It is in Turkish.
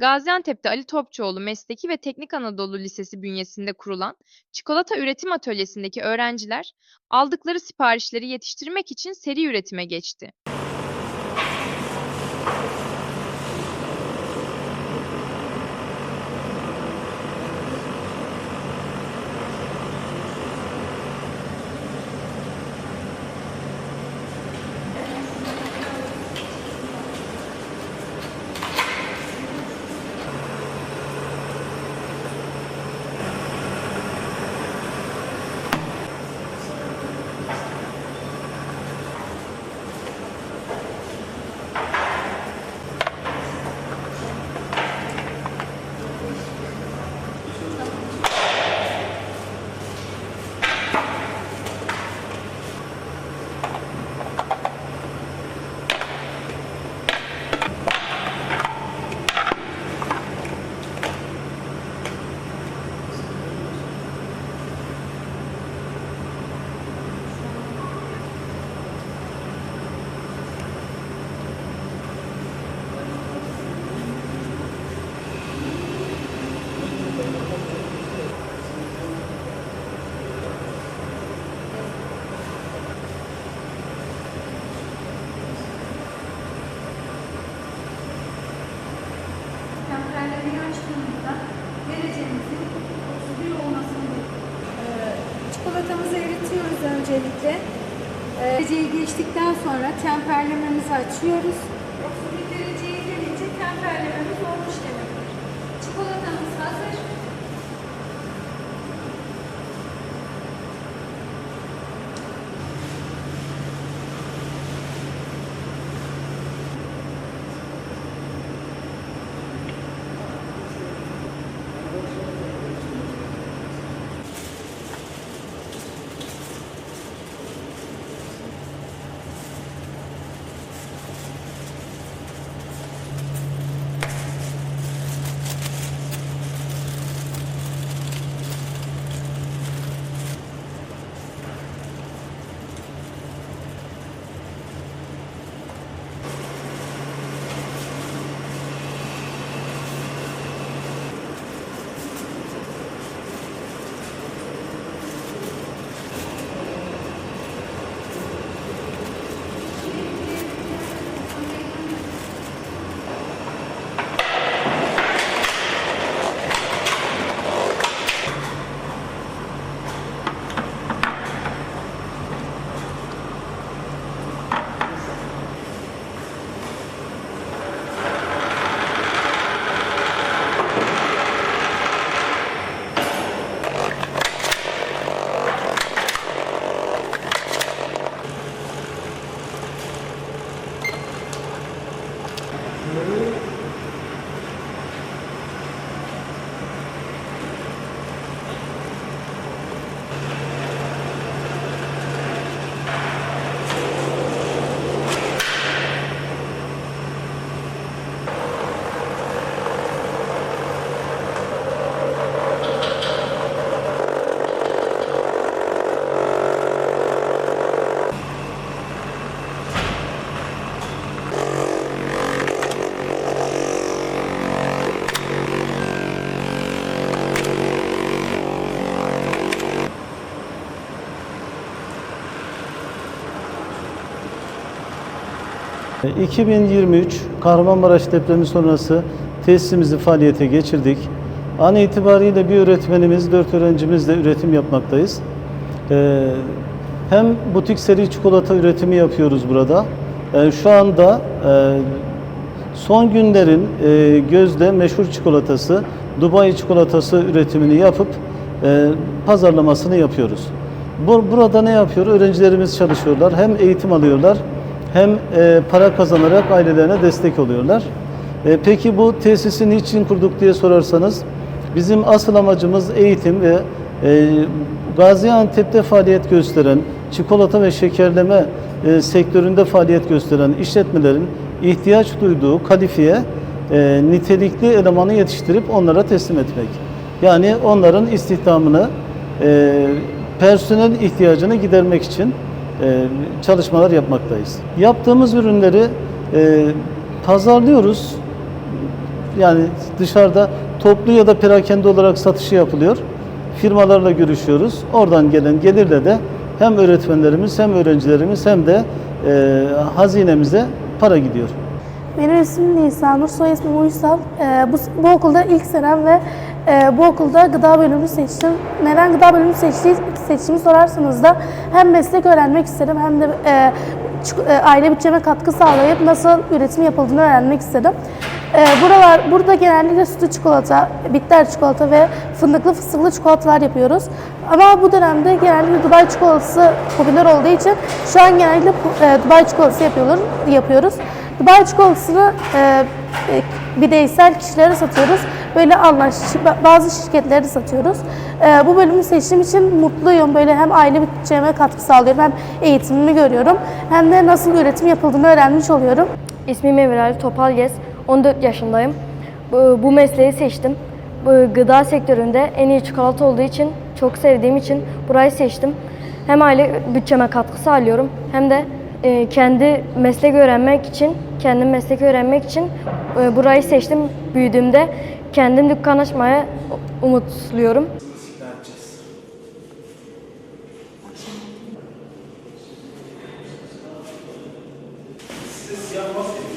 Gaziantep'te Ali Topçuoğlu Mesleki ve Teknik Anadolu Lisesi bünyesinde kurulan çikolata üretim atölyesindeki öğrenciler aldıkları siparişleri yetiştirmek için seri üretime geçti. Temperlemeyi açtığımızda derecemizin 31 olmasını bekliyoruz. Ee, Çikolatamızı eritiyoruz öncelikle. Ee, Dereceyi geçtikten sonra temperlememizi açıyoruz. 2023 Kahramanmaraş depremi sonrası tesisimizi faaliyete geçirdik. An itibariyle bir öğretmenimiz, dört öğrencimizle üretim yapmaktayız. E, Hem butik seri çikolata üretimi yapıyoruz burada. E, Şu anda e, son günlerin e, gözde meşhur çikolatası, Dubai çikolatası üretimini yapıp e, pazarlamasını yapıyoruz. Bu, burada ne yapıyor? Öğrencilerimiz çalışıyorlar. Hem eğitim alıyorlar hem e, para kazanarak ailelerine destek oluyorlar. E, peki bu tesisi niçin kurduk diye sorarsanız bizim asıl amacımız eğitim ve e, Gaziantep'te faaliyet gösteren, çikolata ve şekerleme sektöründe faaliyet gösteren işletmelerin ihtiyaç duyduğu kalifiye nitelikli elemanı yetiştirip onlara teslim etmek. Yani onların istihdamını, personel ihtiyacını gidermek için çalışmalar yapmaktayız. Yaptığımız ürünleri e, pazarlıyoruz. Yani dışarıda toplu ya da perakende olarak satışı yapılıyor. Firmalarla görüşüyoruz. Oradan gelen gelirle de hem öğretmenlerimiz hem öğrencilerimiz hem de e, hazinemize para gidiyor. Benim ismim Nisan Nur, soy ismim Uysal. Bu, bu okulda ilk senem ve e, bu okulda gıda bölümünü seçtim. Neden gıda bölümünü seçti, seçtiğimi sorarsanız da hem meslek öğrenmek istedim hem de e, e, aile bütçeme katkı sağlayıp nasıl üretim yapıldığını öğrenmek istedim. E, buralar, burada genellikle sütlü çikolata, bitter çikolata ve fındıklı fıstıklı çikolatalar yapıyoruz. Ama bu dönemde genellikle Dubai çikolatası popüler olduğu için şu an genellikle e, Dubai çikolatası yapıyorlar, yapıyoruz. Dubai çikolatasını e, bireysel kişilere satıyoruz. Böyle anlaş bazı şirketlere satıyoruz. E, bu bölümü seçtiğim için mutluyum. Böyle hem aile bütçeme katkı sağlıyorum hem eğitimimi görüyorum. Hem de nasıl üretim yapıldığını öğrenmiş oluyorum. İsmim Emir Ali Topal Gez. 14 yaşındayım. Bu, mesleği seçtim. Gıda sektöründe en iyi çikolata olduğu için, çok sevdiğim için burayı seçtim. Hem aile bütçeme katkı sağlıyorum hem de e, kendi meslek öğrenmek için, kendi meslek öğrenmek için e, burayı seçtim. Büyüdüğümde kendim dükkan açmaya umutluyorum. Siz yapmazsınız.